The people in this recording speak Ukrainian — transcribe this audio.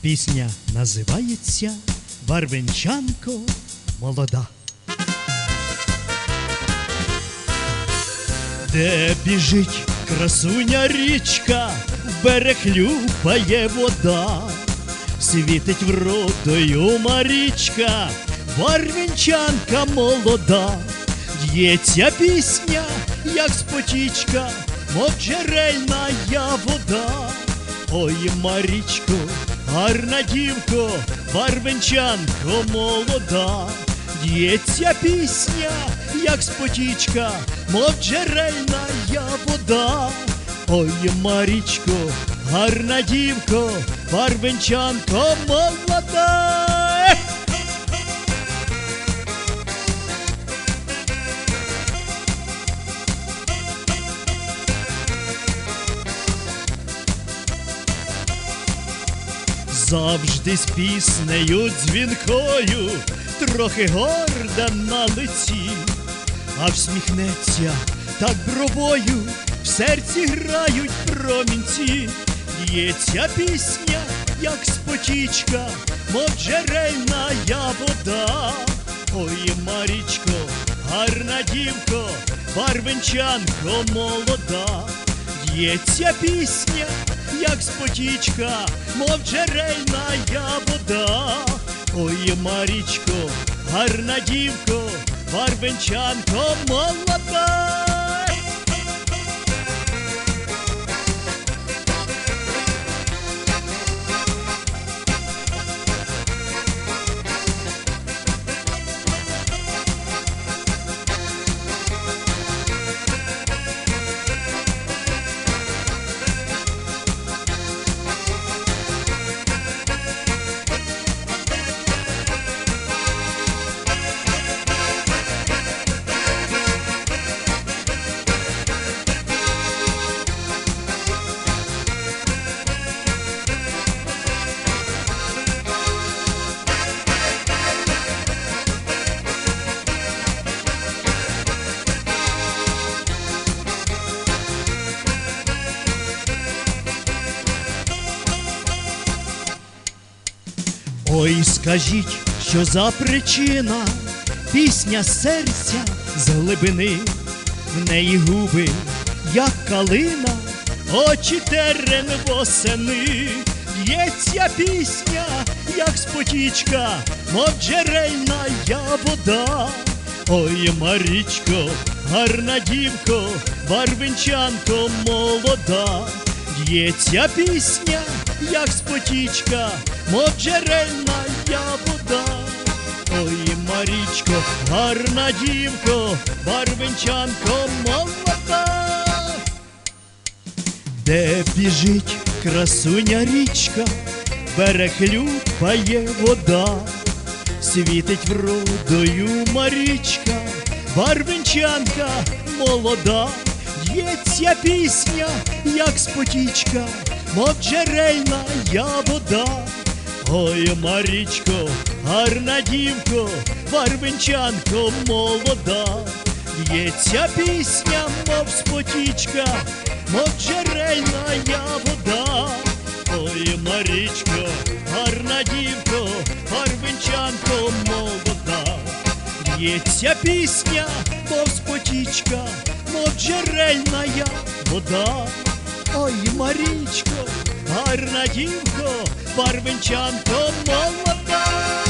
Пісня називається Барвенчанко молода. Де біжить красуня річка, в берег люпає вода, світить вродою Марічка, барвінчанка молода, Д'ється пісня, як спотічка, мов джерельна вода. Ой, Марічко, гарна дівко, барвенчанко молода, Д'ється пісня, як спотічка, мов джерельна я вода. Ой, Марічко, гарна дівко, барвенчанко молода. Завжди з піснею дзвінкою, трохи горда на лиці, а всміхнеться так бровою, в серці грають промінці, Б'ється пісня, як спотічка, мов джерельна я вода. Ой, Марічко, гарна дівко, барвенчанко молода, Б'ється пісня, як спотічка, мов джерельна я вода. Ой, Марічко, гарна дівко, барвенчанко молода. Ой, скажіть, що за причина, пісня серця з глибини, в неї губи, як калина, очі терен восени, Б'ється пісня, як спотічка, мов джерельна я вода. Ой, Марічко, гарна дівко, барвинчанко молода, Б'ється пісня, як спотічка, мов джерельна я вода. Ой, Марічко, гарна дівко, барвинчанко молода. Де біжить красуня річка, берег люпає вода, світить вродою Марічка, барвинчанка молода, Б'ється пісня, як спотічка, мов джерельна я вода. Ой, Марічко, гарна дівко, барвинчанко молода, Б'ється пісня, мов спотічка, мов джерельна я вода. Ой, Марічко, гарна дівко, барвинчанко молода. Б'ється пісня, мов спотічка, мов джерельна я вода. Ой, Марічко, гарна дівко, барвенчанко молода.